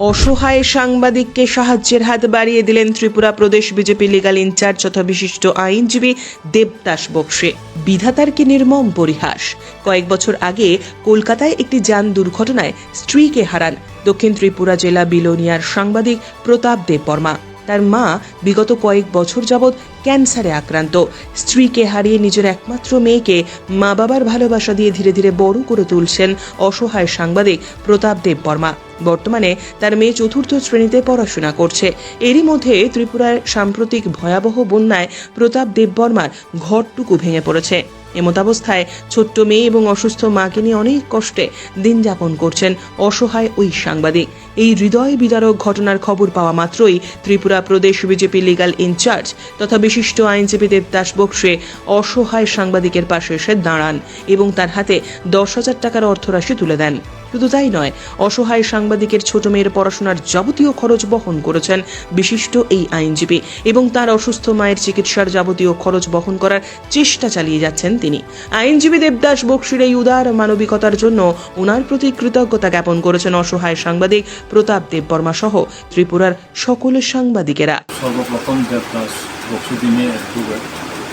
অসহায় সাংবাদিককে সাহায্যের হাত বাড়িয়ে দিলেন ত্রিপুরা প্রদেশ বিজেপি লিগাল ইনচার্জ তথা বিশিষ্ট আইনজীবী দেবদাস বক্সে। বিধাতার কি নির্মম পরিহাস? কয়েক বছর আগে কলকাতায় একটি যান দুর্ঘটনায় স্ত্রীকে হারান। দক্ষিণ ত্রিপুরা জেলা বিলোনিয়ার সাংবাদিক প্রতাপ দেব বর্মা। তার মা বিগত কয়েক বছর যাবৎ ক্যান্সারে আক্রান্ত। স্ত্রীকে হারিয়ে নিজের একমাত্র মেয়েকে মা বাবার ভালোবাসা দিয়ে ধীরে ধীরে বড় করে তুলছেন অসহায় সাংবাদিক প্রতাপ দেব বর্মা বর্তমানে তার মেয়ে চতুর্থ শ্রেণীতে পড়াশোনা করছে। এরই মধ্যে ত্রিপুরার সাম্প্রতিক ভয়াবহ বন্যায় প্রতাপ দেববর্মার ঘরটুকু ভেঙে পড়েছে। এমতাবস্থায় ছোট্ট মেয়ে এবং অসুস্থ মাকে নিয়ে অনেক কষ্টে দিন যাপন করছেন অসহায় ওই সাংবাদিক। এই হৃদয় বিদারক ঘটনার খবর পাওয়া মাত্রই ত্রিপুরা প্রদেশ বিজেপি লিগাল ইনচার্জ তথা বিশিষ্ট আইনজীবী দেবদাস বক্সে অসহায় সাংবাদিকের পাশে এসে দাঁড়ান এবং তার হাতে দশ হাজার টাকার অর্থরাশি তুলে দেন। শুধু তাই নয়, অসহায় সাংবাদিকের ছোট মেয়ের পড়াশোনার যাবতীয় খরচ বহন করেছেন বিশিষ্ট এই আইনজীবী এবং তার অসুস্থ মায়ের চিকিৎসার যাবতীয় খরচ বহন করার চেষ্টা চালিয়ে যাচ্ছেন তিনি। আইনজীবী দেবদাস বক্সির এই উদার মানবিকতার জন্য ওনার প্রতি কৃতজ্ঞতা জ্ঞাপন করেছেন অসহায় সাংবাদিক প্রতাপ দেববর্মা সহ ত্রিপুরার সকল সাংবাদিকেরা। সর্বপ্রথম দেবদাস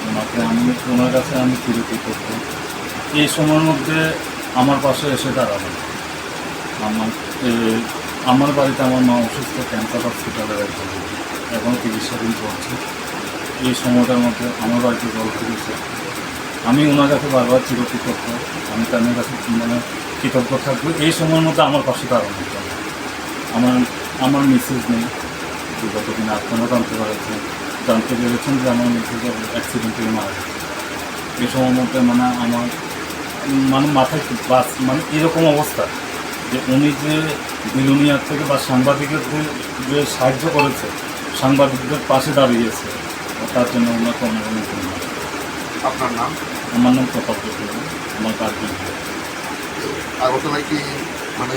ওনাকে আমি, ওনার কাছে আমি এই সময়ের মধ্যে আমার পাশে এসে দাঁড়াবেন। আমার আমার বাড়িতে আমার মা অসুস্থ, ক্যান্সার হসপিটালে একজন এখন চিকিৎসাধীন চলছে এই সময়টার মধ্যে আমার বাড়িতে জল ফিরেছে আমি ওনার কাছে বারবার চিরকৃতজ্ঞ। আমি তার কাছে মানে কৃতজ্ঞ থাকব। এই সময়ের মধ্যে আমার পাশে জন্য আমার আমার মিসেস নেই। বিগত দিনে আপনারা জানতে পারছেন জানতে পেরেছেন যে আমার মিসেস অ্যাক্সিডেন্টে মারা গেছে। এই সময়ের মধ্যে মানে আমার মানে মাথায় বাস মানে এরকম অবস্থা। যে উনি যে বিলুনিয়ার থেকে বা সাংবাদিকদের যে সাহায্য করেছে সাংবাদিকদের পাশে দাঁড়িয়েছে তার জন্য ওনাকে ধন্যবাদ আপনার নাম? আমার নাম প্রতাপ আমার কার্যক্রম আগরতলায় কি মানে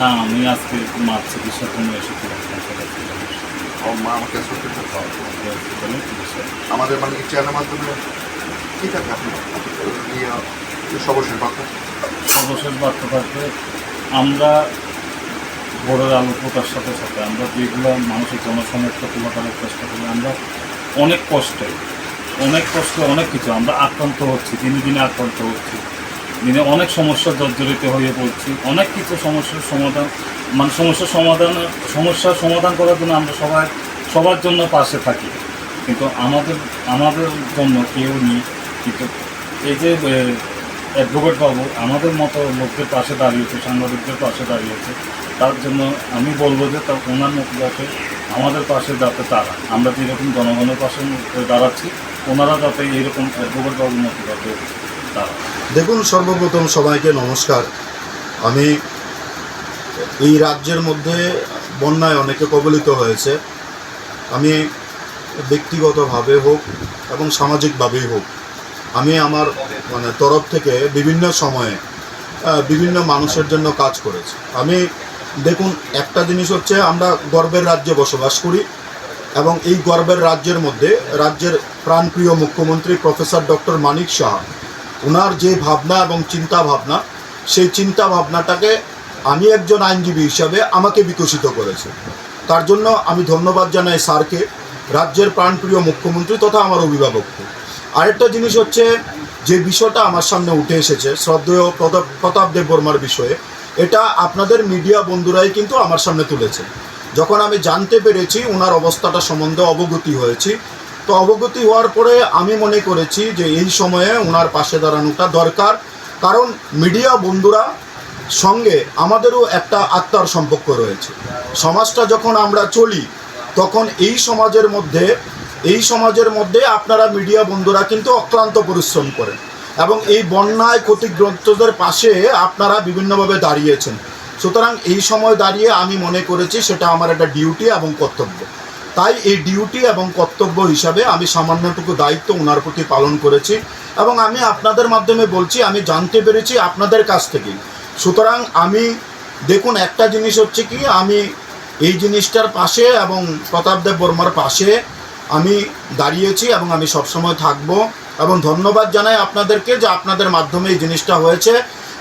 না আমি আজকে মার চিকিৎসার জন্য ক্যান্সার ও মা আমাকে আমাদের মানে কি চ্যানেলের মাধ্যমে ঠিক আছে আপনি ইয়ে, সর্বশেষ বার্তা? সর্বশেষ বার্তা থাকবে আমরা ভোরের আলো ফোটার সাথে সাথে, আমরা যেগুলো মানুষের জনসমর্থ তুলে ধরার চেষ্টা করি আমরা অনেক কষ্টে অনেক কষ্টে অনেক কিছু, আমরা আক্রান্ত হচ্ছি, দিনে দিনে আক্রান্ত হচ্ছি, দিনে অনেক সমস্যা জর্জরিত হয়ে পড়ছি, অনেক কিছু সমস্যার সমাধান মানে সমস্যার সমাধান সমস্যার সমাধান করার জন্য আমরা সবাই, সবার জন্য পাশে থাকি। কিন্তু আমাদের আমাদের জন্য কেউ নেই। কিন্তু এই যে অ্যাডভোকেট বাবু, আমাদের মতো লোকদের পাশে দাঁড়িয়েছে, সাংবাদিকদের পাশে দাঁড়িয়েছে, তার জন্য আমি বলব যে তার ওনার মতো যাতে আমাদের পাশে যাতে তারা, আমরা যেরকম জনগণের পাশে দাঁড়াচ্ছি, ওনারা যাতে এইরকম অ্যাডভোকেট বাবুর মতো যাতে দেখুন, সর্বপ্রথম সবাইকে নমস্কার। আমি এই রাজ্যের মধ্যে বন্যায় অনেকে কবলিত হয়েছে। আমি ব্যক্তিগতভাবে হোক এবং সামাজিকভাবেই হোক, আমি আমার মানে তরফ থেকে বিভিন্ন সময়ে বিভিন্ন মানুষের জন্য কাজ করেছে। আমি, দেখুন, একটা জিনিস হচ্ছে আমরা গর্বের রাজ্যে বসবাস করি এবং এই গর্বের রাজ্যের মধ্যে রাজ্যের প্রাণপ্রিয় মুখ্যমন্ত্রী প্রফেসর ডক্টর মানিক সাহা ওনার যে ভাবনা এবং চিন্তা ভাবনা সেই চিন্তা ভাবনাটাকে আমি একজন আইনজীবী হিসাবে আমাকে বিকশিত করেছে। তার জন্য আমি ধন্যবাদ জানাই স্যারকে, রাজ্যের প্রাণপ্রিয় মুখ্যমন্ত্রী তথা আমার অভিভাবককে। আরেকটা জিনিস হচ্ছে যে বিষয়টা আমার সামনে উঠে এসেছে, শ্রদ্ধেয় প্রতাপ প্রতাপ দেব বর্মার বিষয়ে, এটা আপনাদের মিডিয়া বন্ধুরাই কিন্তু আমার সামনে তুলেছে। যখন আমি জানতে পেরেছি ওনার অবস্থাটা সম্বন্ধে অবগতি হয়েছি, তো অবগতি হওয়ার পরে আমি মনে করেছি যে এই সময়ে ওনার পাশে দাঁড়ানোটা দরকার। কারণ মিডিয়া বন্ধুরা সঙ্গে আমাদেরও একটা আত্মার সম্পর্ক রয়েছে। সমাজটা যখন আমরা চলি, তখন এই সমাজের মধ্যে এই সমাজের মধ্যে আপনারা মিডিয়া বন্ধুরা কিন্তু অক্লান্ত পরিশ্রম করেন এবং এই বন্যায় ক্ষতিগ্রস্তদের পাশে আপনারা বিভিন্নভাবে দাঁড়িয়েছেন। সুতরাং এই সময় দাঁড়িয়ে আমি মনে করেছি সেটা আমার একটা ডিউটি এবং কর্তব্য। তাই এই ডিউটি এবং কর্তব্য হিসাবে আমি সামান্যটুকু দায়িত্ব ওনার প্রতি পালন করেছি এবং আমি আপনাদের মাধ্যমে বলছি, আমি জানতে পেরেছি আপনাদের কাছ থেকেই। সুতরাং আমি, দেখুন একটা জিনিস হচ্ছে কি, আমি এই জিনিসটার পাশে এবং প্রতাপদেব বর্মার পাশে আমি দাঁড়িয়েছি এবং আমি সবসময় থাকব এবং ধন্যবাদ জানাই আপনাদেরকে যে আপনাদের মাধ্যমে এই জিনিসটা হয়েছে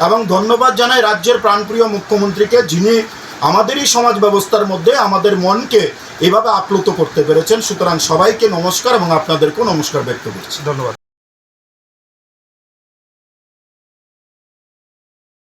এবং ধন্যবাদ জানাই রাজ্যের প্রাণপ্রিয় মুখ্যমন্ত্রীকে যিনি আমাদেরই সমাজ ব্যবস্থার মধ্যে আমাদের মনকে এভাবে আপ্লুত করতে পেরেছেন। সুতরাং সবাইকে নমস্কার এবং আপনাদেরকেও নমস্কার ব্যক্ত করছি। ধন্যবাদ।